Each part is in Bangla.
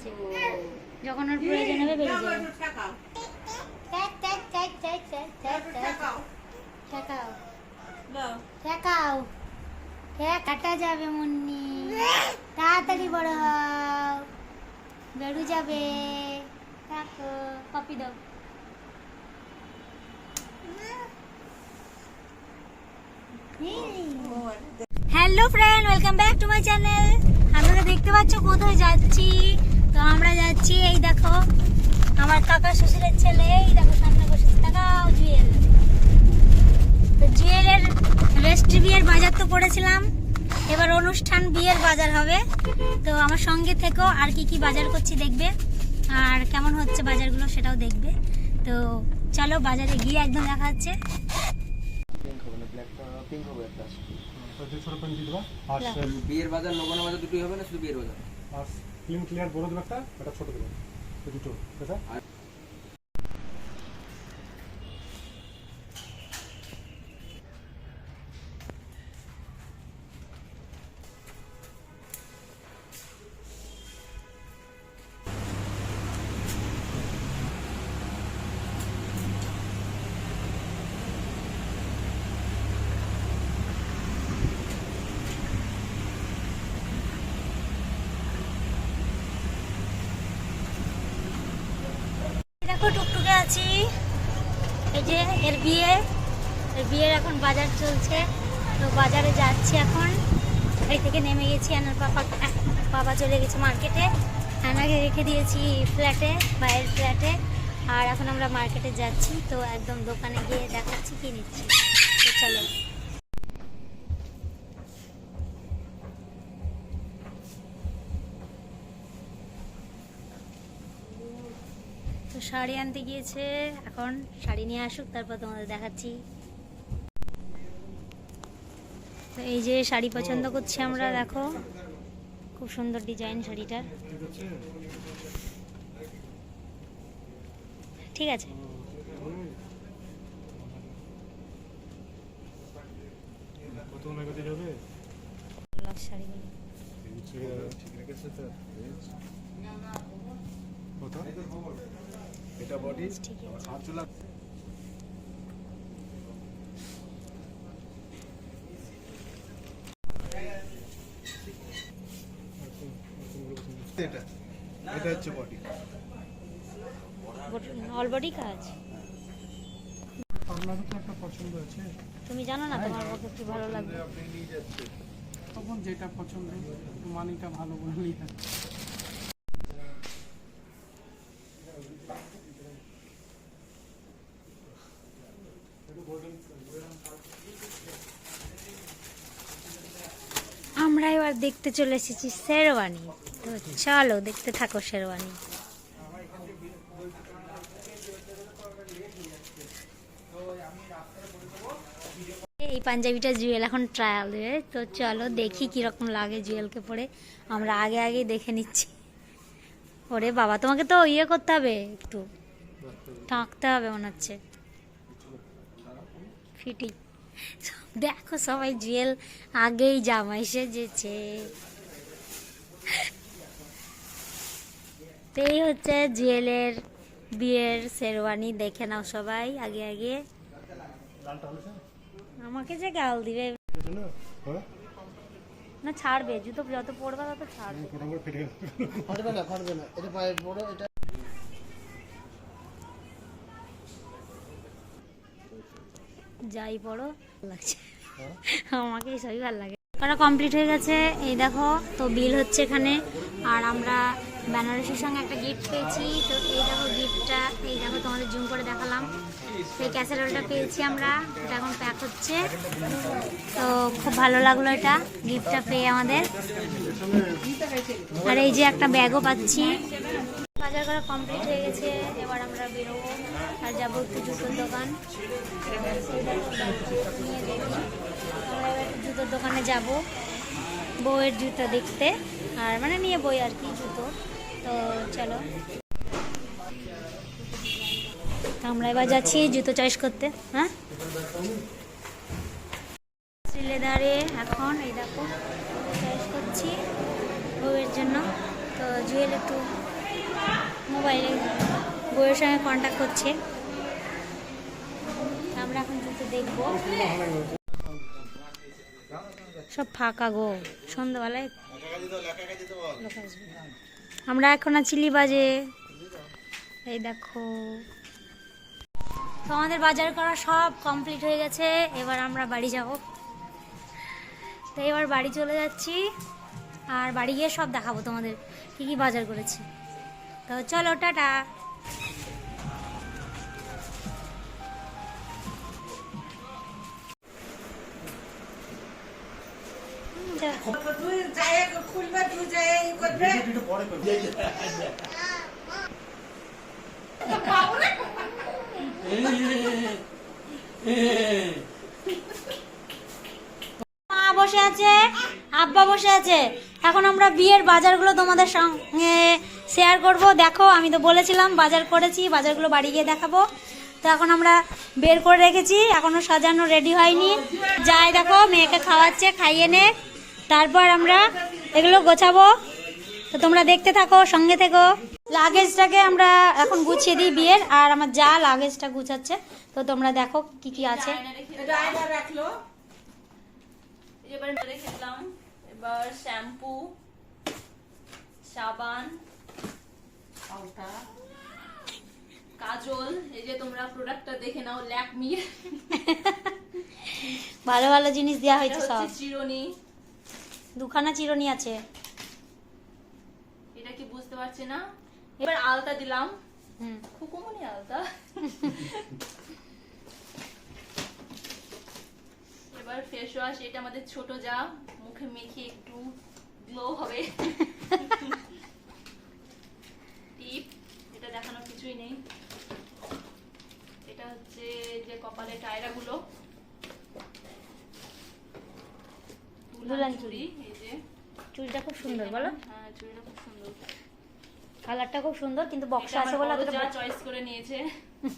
আছে যখন ওর প্রয়োজন হবে বেরিয়ে যাবে। ঠেকাও। হ্যাঁ কাটা যাবে মুন্নি। তাড়াতাড়ি বড় হও। বেরু যাবে। কপি দাও। Hello friend welcome back to my channel. আপনারা দেখতে পাচ্ছ কোথায় যাচ্ছি। তো আমরা যাচ্ছি এই দেখো আমার কাকা শ্বশুরের ছেলে এই দেখো সামনে বসেছে। তাকাও জুয়েল। তো জুয়েলের রেস্ট বিয়ের বাজার তো করেছিলাম। এবার অনুষ্ঠান বিয়ের বাজার হবে। তো আমার সঙ্গে থেকেও আর কি কি বাজার করছি দেখবে আর কেমন হচ্ছে বাজারগুলো সেটাও দেখবে। তো চলো বাজারে গিয়ে একদম দেখা হচ্ছে। বিয়ের বাজার নবান্ন বাজার দুটোই হবে না শুধু বিয়ের বাজার? ক্লিন ক্লিয়ার বড় দেবে একটা ছোট দেবে দুটো ঠিক আছে? আছি এই যে এর বিয়ে, এর বিয়ের এখন বাজার চলছে। তো বাজারে যাচ্ছি এখন। এই থেকে নেমে গেছি, আনার পাপা বাবা চলে গেছে মার্কেটে আনাকে রেখে দিয়েছি ফ্ল্যাটে বাইরের ফ্ল্যাটে আর এখন আমরা মার্কেটে যাচ্ছি। তো একদম দোকানে গিয়ে দেখাচ্ছি কি নিচ্ছি। তো চলো তো শাড়ি আনতে গিয়েছে। এখন শাড়ি নিয়ে আসুক তারপর তোমাদের দেখাচ্ছি। তো এই যে শাড়ি পছন্দ করছি আমরা দেখো। খুব সুন্দর ডিজাইন শাড়িটার। ঠিক আছে। শাড়িগুলো। এটা বডি এটা এটা হচ্ছে বডি অল বডি কাজ আপনারও তো একটা পছন্দ আছে। তুমি জানো না তোমার পক্ষে কি ভালো লাগবে তখন যেটা পছন্দ মানিটা ভালো বললেই হয় আমরা এবার দেখতে চলে এসেছি শেরওয়ানি। তো চলো, দেখতে থাকো শেরওয়ানি। এই পাঞ্জাবিটা জুয়েল এখন ট্রায়াল দেবে তো চলো দেখি কীরকম লাগে জুয়েলকে পরে। আমরা আগে আগে দেখে নিচ্ছি। ওরে বাবা, তোমাকে তো ইয়ে করতে হবে একটু। টাঁকতে হবে মনে হচ্ছে। ফিটিং। দেখো সবাই জুয়েল আগেই জামাই সেজেছে। তো এই হচ্ছে জুয়েলের বিয়ের শেরওয়ানি দেখে নাও সবাই আগে আগে। আমাকে যে গাল দিবে। না ছাড়বে জুতো যত পড়বে তত ছাড়বে ফোটা করে ফেটে গেল ফাটবে না ফাটবে না এটা পায়ে বড় এটা যাই পড়ো লাগছে। আমাকে সবই ভালো লাগে। করা কমপ্লিট হয়ে গেছে। এই দেখো তো বিল হচ্ছে এখানে। আর আমরা বেনারসির সঙ্গে একটা গিফট পেয়েছি। তো এই দেখো গিফটটা এই দেখো তোমাদের জুম করে দেখালাম। এই ক্যাসেরোলটা পেয়েছি আমরা। এটা এখন প্যাক হচ্ছে। তো খুব ভালো লাগল এটা গিফটটা পেয়ে আমাদের। আর এই যে একটা ব্যাগও পাচ্ছি। বাজার করা কমপ্লিট হয়ে গেছে। এবার আমরা বেরোবো। আর যাব একটু জুতোর দোকান। নিয়ে দেখি আমরা জুতোর দোকানে যাব, বউয়ের জুতো দেখতে, আর মানে নিয়ে বই আর কি, জুতো। তো চলো। আমরা এবার যাচ্ছি জুতো চয়েস করতে হ্যাঁ? লেদারে এখন, এই দেখো চয়েস করছি বউয়ের জন্য। তো জুয়েল একটু মোবাইলে বইয়ের সঙ্গে কন্ট্যাক্ট করছে। আমরা দেখব। সব ফাঁকা গো, সন্ধ্যাবেলায় আমরা এখন আছি বাজে এই দেখো। তো আমাদের বাজার করা সব কমপ্লিট হয়ে গেছে, এবার আমরা বাড়ি যাব। তো এবার বাড়ি চলে যাচ্ছি, আর বাড়ি গিয়ে সব দেখাবো তোমাদের, কি কি বাজার করেছি। তো চলো, টাটা। মা বসে আছে আব্বা বসে আছে। এখন আমরা বিয়ের বাজারগুলো তোমাদের সঙ্গে শেয়ার করব। দেখো আমি তো বলেছিলাম বাজার করেছি বাজারগুলো বাড়ি গিয়ে দেখাবো। তো এখন আমরা বের করে রেখেছি এখনও সাজানো রেডি হয়নি। যাই দেখো মেয়েকে খাওয়াচ্ছে খাইয়ে নে। তারপর আমরা এগুলো গোছাবো। তো তোমরা দেখতে থাকো সঙ্গে থেকো। লাগেজটাকে আমরা এখন গুছিয়ে দিই বিয়ের আর আমার যা লাগেজটা গুছাচ্ছে তো তোমরা দেখো কি কি আছে। এবার শ্যাম্পু সাবান কাজল এই যে তোমরা প্রোডাক্টটা দেখে নাও ল্যাকমি ভালো ভালো জিনিস দেওয়া হয়েছে সব। চিরুনি। দুখানা চিরুনি আছে। এটা কি বুঝতে পারছি না? এবার আলতা দিলাম। হুম। খুকুমনি আলতা। এবার ফেস ওয়াশ এটা আমাদের ছোট যা। মুখে মেখে একটু গ্লো হবে। টিপ এটা দেখানোর কিছুই নেই। এটা হচ্ছে যে কপালে টায়রা গুলো। দুলান চুড়ি এই যে। চুড়িটা খুব সুন্দর বলো। হ্যাঁ চুড়িটা খুব সুন্দর। কালারটা খুব সুন্দর কিন্তু বক্সে আছে বলে অতটা চয়েস করে নিয়েছে।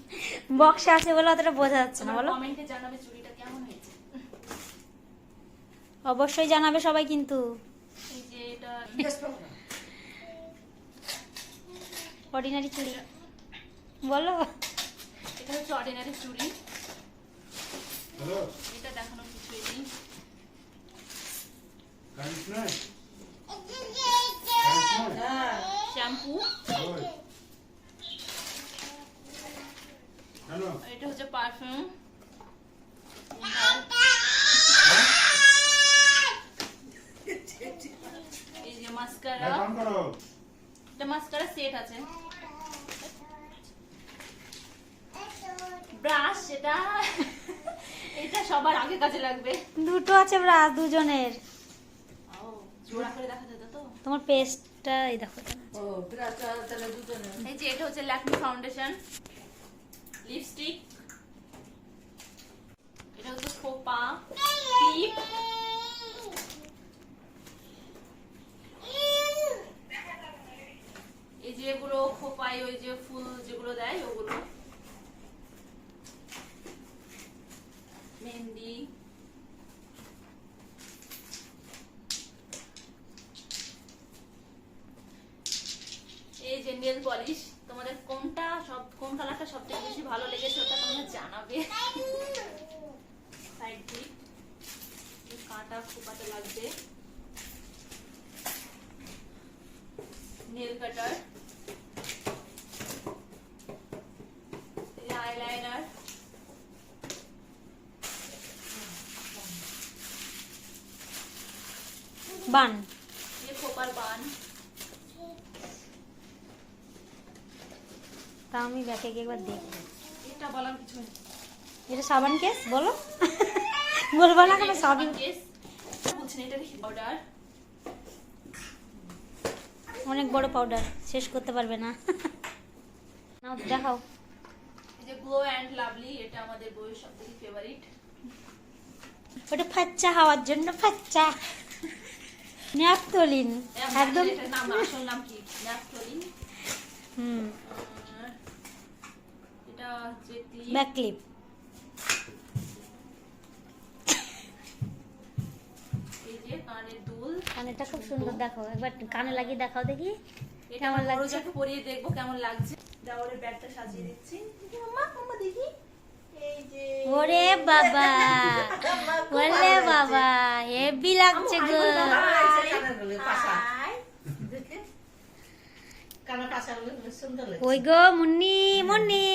বক্সে আছে বলে অতটা বোঝা যাচ্ছে না বলো। কমেন্টে জানাবে চুড়িটা কেমন হয়েছে। অবশ্যই জানাবে সবাই কিন্তু। এই যে এটা অর্ডিনারি চুড়ি। বলো। এটা হচ্ছে অর্ডিনারি চুড়ি। এটা দেখানোর কিছুই নেই শ্যাম্পু এটা হচ্ছে এই যে সেট আছে। ব্রাশ এটা এটা সবার আগে কাজে লাগবে। দুটো আছে ব্রাশ, দুজনের ও জোড়া করে দেখা যেত তো তোমার পেস্টটা এই দেখো। এই যে এটা হচ্ছে ল্যাকমি ফাউন্ডেশন লিপস্টিক। এটা হচ্ছে খোপা টিপ এই যে এগুলো খোপায় ওই যে ফুল যেগুলো দেয় ওগুলো মেহেন্দি এই যে নেল পলিশ তোমাদের কোনটা সব কোন কালারটা সব থেকে বেশি ভালো লেগেছে ওটা তোমরা জানাবে সাইড ক্লিপ কাঁটা খোপাতে লাগবে। Nail cutter eyeliner bun. ये খোপার বান। তা আমি ব্যাকে গিয়ে একবার দেখব এটা বলার কিছু নেই। এটা সাবান কেস? বলো। বলব না কেন সবই কেস। পাউডার অনেক বড় পাউডার শেষ করতে পারবে না। নাও দেখাও। এই যে গ্লো অ্যান্ড লাভলি এটা আমাদের বইয়ের সব থেকে ফেভারিট ওটা ফাচ্চা হওয়ার জন্য ফাচ্চা। ন্যাপথলিন একদম। নাম আসল নাম কি? ন্যাপথলিন? হুম। এটা হচ্ছে ক্লিপ ব্যাক ক্লিপ এই যে কানের দুল। কানেরটা খুব সুন্দর দেখো। একবার কানে লাগিয়ে দেখাও দেখি। এটা কেমন আমার লাগছে? পরিয়ে দেখব কেমন লাগছে। ব্যাগটা সাজিয়ে দিচ্ছি। দেখি মাম্মা মাম্মা দেখি। ওরে বাবা। ওরে বাবা হেভি লাগছে গো। ওই গো মুন্নি মুন্নি।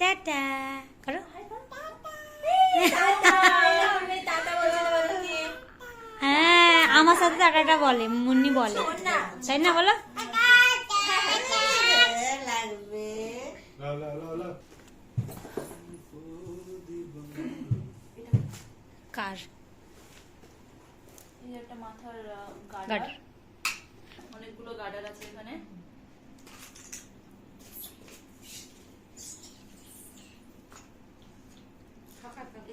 টাটা। করো। হ্যাঁ। আমার সাথে টাটাটা বলে মুন্নি বলে। তাই না বলো? কার? এই একটা মাথার গার্ডার। অনেকগুলো গার্ডার আছে এখানে।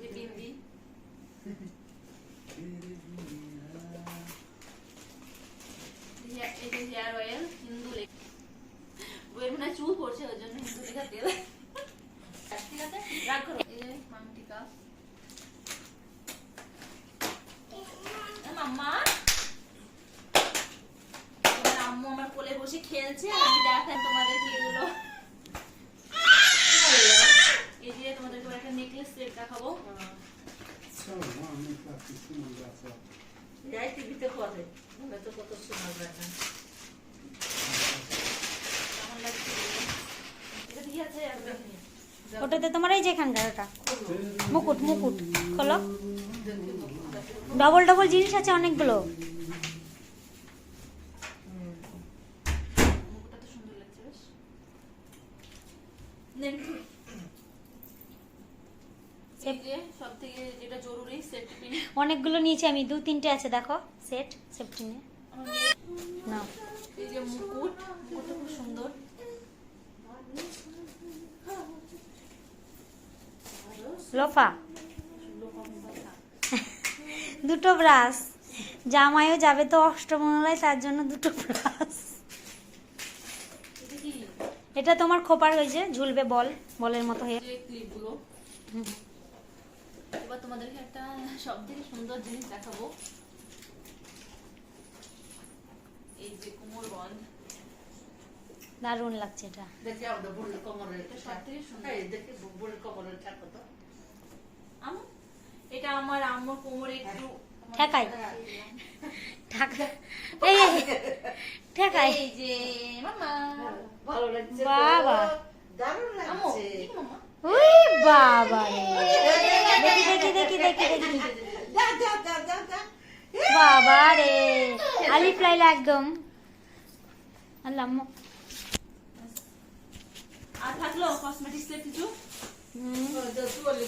বিন্দি এই যে- এই যে হেয়ার অয়েল হিন্দু লেখা। বইয়ের মনে চুল পড়ছে ওই জন্য হিন্দু লেখা তেল ঠিক আছে রাগ করো। এই যে মাংটিকা মাম্মা। আম্মু আমার কোলে বসে খেলছে আমি দেখাই তোমাদেরকে এগুলো। এই যে তোমাদেরকে এবার একটা নেকলেস সেট দেখাবো। যাই টিভিতে করে ওরা তো কত যায় না কেমন লাগছে এগুলো? এটা ঠিক আছে আর দেখে নিই। ওটাতে তোমার এই যে ওটা। মুকুট মুকুট, খোলো। ডবল ডবল জিনিস আছে অনেকগুলো। অনেকগুলো নিয়েছি আমি, দু, তিনটে আছে, দেখো সেট সেফটি নিয়ে আমার মেয়ে না এই যে মুকুট, মুকুটটা খুব সুন্দর। লোফা? দুটো ব্রাশ। জামাইও যাবে তো অষ্টমঙ্গলায় তার জন্য দুটো ব্রাশ। এটা তোমার খোপার হয়েছে ঝুলবে বল বলের মতো হয়ে। যে ক্লিপগুলো। এবার তোমাদেরকে একটা সব সুন্দর জিনিস দেখাবো। এই যে কোমর বন্ধ দারুণ লাগছে এটা। দেখি আমাদের বুড়ির কোমরের এটা। সব থেকে সুন্দর। এই দেখি বুড়ির কোমরের কত? এটা আমার আম্মুর কোমরে একটু ঠেকাই। ঠাকা এই ঠেকাই। এই যে মামা ভালো লাগছে বাবা। দারুণ লাগছে। দেখি উই বাবা রে। দেখি দেখি দেখি দেখি বাবা রে। আলিফ লাইলা একদম। আল্লাহ আর থাকল কসমেটিক্স কিছু।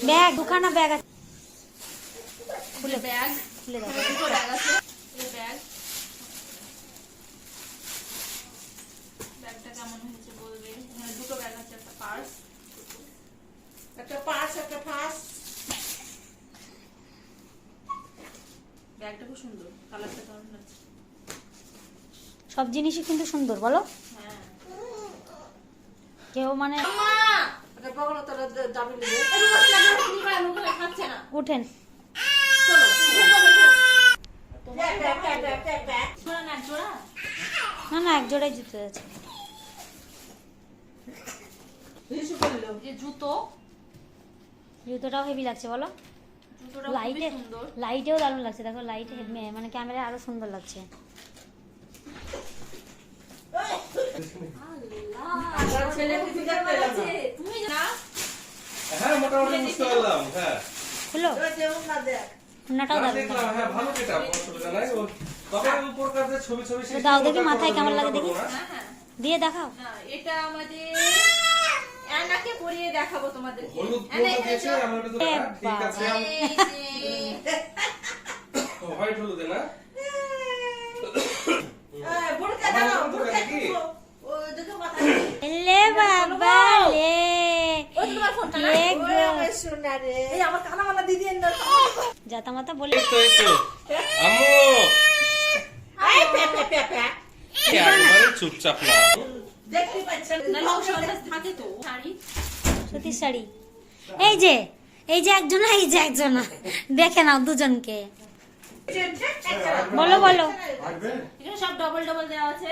ব্যাগ দুখানা ব্যাগ আছে। খুলে ব্যাগ? খুলে দাও। দুটো ব্যাগ আছে। এই ব্যাগ। ব্যাগটা কেমন হয়েছে বলবে? এখানে দুটো ব্যাগ আছে একটা পার্স একটা পাঁচ একটা পাঁচ ব্যাগটা খুব সুন্দর। কালারটা কেমন লাগছে সব জিনিসই কিন্তু সুন্দর বলো। হ্যাঁ। কেউ মানে উঠেন চলো দেখ, দেখ, দেখ, দেখ, দেখ, দেখ। জোড়া না না না এক জোড়াই জুতো আছে। জুতো? জুতোটাও হেভি লাগছে বলো। লাইটে সুন্দর। লাইটেও দারুণ লাগছে দেখো লাইটে মানে ক্যামেরায় আরও সুন্দর লাগছে। আমার ছেলেকে জিজ্ঞাসা করলাম না। তুমি না হ্যাঁ মোটামুটি বুঝতে পারলাম হ্যাঁ। খুলো ওই যে ওর না দেখ। ওনাটাও না, দারুণ দেখলাম হ্যাঁ ভালো এটা অসুবিধা নাই। ও তবে উপরকার যে ছবি ছবি দাও দেখি, মাথায় কেমন লাগে দেখি। হ্যাঁ হ্যাঁ। দিয়ে দেখাও। এটা আমাদের অ্যানাকে পরিয়ে দেখাবো তোমাদেরকে। হলুদ দিয়েছে। আমার তো হ্যাঁ, ঠিক বাবা। আছে হোয়াইট হলুদে না? এই, বুড়িকে আমার দাও, মতো বুড়িকে নাকি? একটু, ও, দেখে মাথা লে বাবা লে ওই তো তোমার ফোনটা না? লে ও, গো। আমার সোনা রে। এই, আমার দিদি জাতা মাতা বলে এই তো এই তো। আম্মু! এই, পে, পে, পে, পে। একবারে চুপচাপ না। দেখতে পাচ্ছেন? না লোক সন্ন্যাস থাকে তো শাড়ি। সুতির শাড়ি। এই যে এই যে একজন এই যে একজন। দেখে নাও দুজনকে। বলো বলো। এখানে সব ডবল ডবল দেওয়া আছে।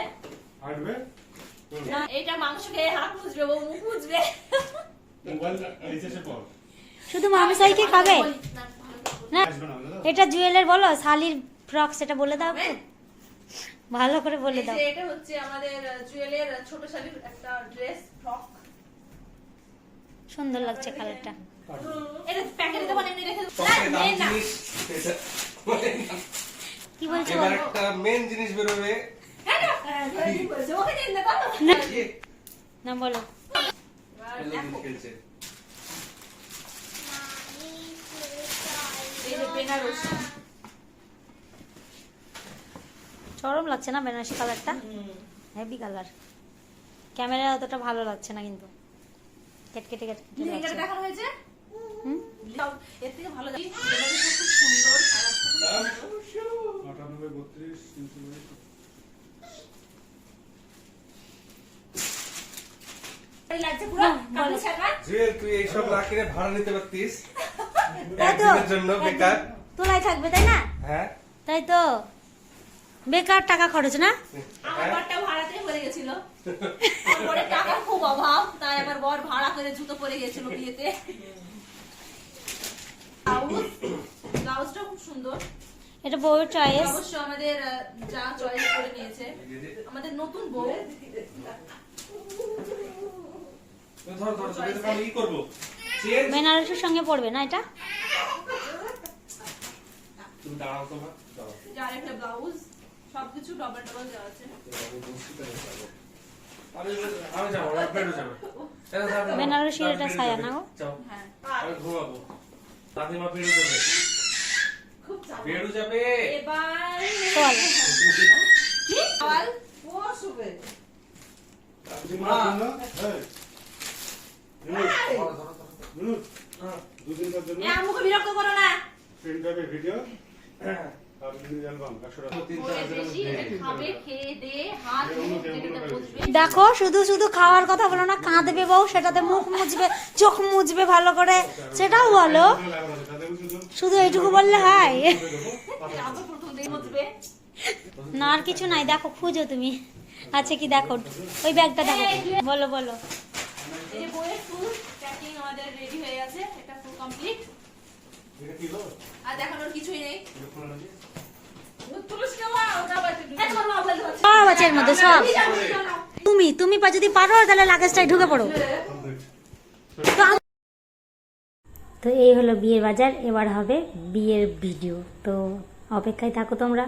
না এটা মাংস খেয়ে হাত মুছবে ও মুখ মুছবে। শুধু মামসাইকে খাবে? না, এটা জুয়েলের বলো শালির ফ্রক সেটা বলে দাও ভালো করে বলে দাও। এটা হচ্ছে আমাদের জুয়েলের ছোট শালীর একটা ড্রেস ফ্রক সুন্দর লাগছে কালারটা এটা প্যাকেটে দেবো এমনি রেখে দেবো না। কি বলছো? এবার বলো? একটা মেন জিনিস বেরোবে। হ্যাঁ না, হ্যাঁ, ইয়ে, না। বলো। খেলছে, দেখো, খেলছে। এই যে বেনারসি। চরম লাগছে না বেনারসি কালারটা হেভি কালার ক্যামেরা অতটা ভালো লাগছে না কিন্তু কেটকেটে কেটকেটে লাগছে দেখানো হয়েছে? হুম? এর থেকে ভালো লাগে। বেনারসি খুব সুন্দর, কালারটা খুব সুন্দর। আটানব্বই বত্রিশ তিনশো বাইশ এই লাগছে পুরো, কাপড় ছাড়া। জুয়েল তুই এইসব না ভাড়া নিতে পারতিস একদিনের জন্য বেকার। তোলাই থাকবে তাই না? হ্যাঁ। তাই তো? বেকার টাকা খরচ না? আমার পড়ে গেছিল। বরের খুব অভাব তাই আমার বর ভাড়া করে জুতো পরে গেছিল বিয়েতে। ব্লাউজটা খুব সুন্দর। এটা বউয়ের চয়েস অবশ্য আমাদের যা চয়েস করে নিয়েছে। আমাদের নতুন বউ। ধর ধর ই করব। বেনারসির সঙ্গে পড়বে না এটা? তুমি দাঁড়াও তো মা দাঁড়াও। যার একটা ব্লাউজ সবকিছু ডবল ডবল দেওয়া আছে। আমি আমি যাব আমার বেডও যাবে। এটা বেনারসির ছায়া না গো? হ্যাঁ যাবে। এবার চল। জন্য। আমাকে বিরক্ত করো না। ভিডিও বসবে। দেখো শুধু শুধু খাওয়ার কথা বলো না কাঁদবে বউ সেটাতে মুখ মুছবে চোখ মুছবে ভালো করে। সেটাও বলো। শুধু এইটুকু বললে হয়। মুছবে না আর কিছু নাই। দেখো খুঁজো তুমি। আছে কি দেখো। ওই ব্যাগটা দেখো। বলো বলো এই যে বইয়ের ফুল প্যাকিং আমাদের রেডি হয়ে গেছে এটা ফুল কমপ্লিট আর দেখানোর কিছুই নেই। সব আছে এর মধ্যে সব। তুমি তুমি পা যদি পারো তাহলে লাগেজটাই ঢুকে পড়ো। তো এই হলো বিয়ের বাজার এবার হবে বিয়ের ভিডিও তো অপেক্ষায় থাকো তোমরা।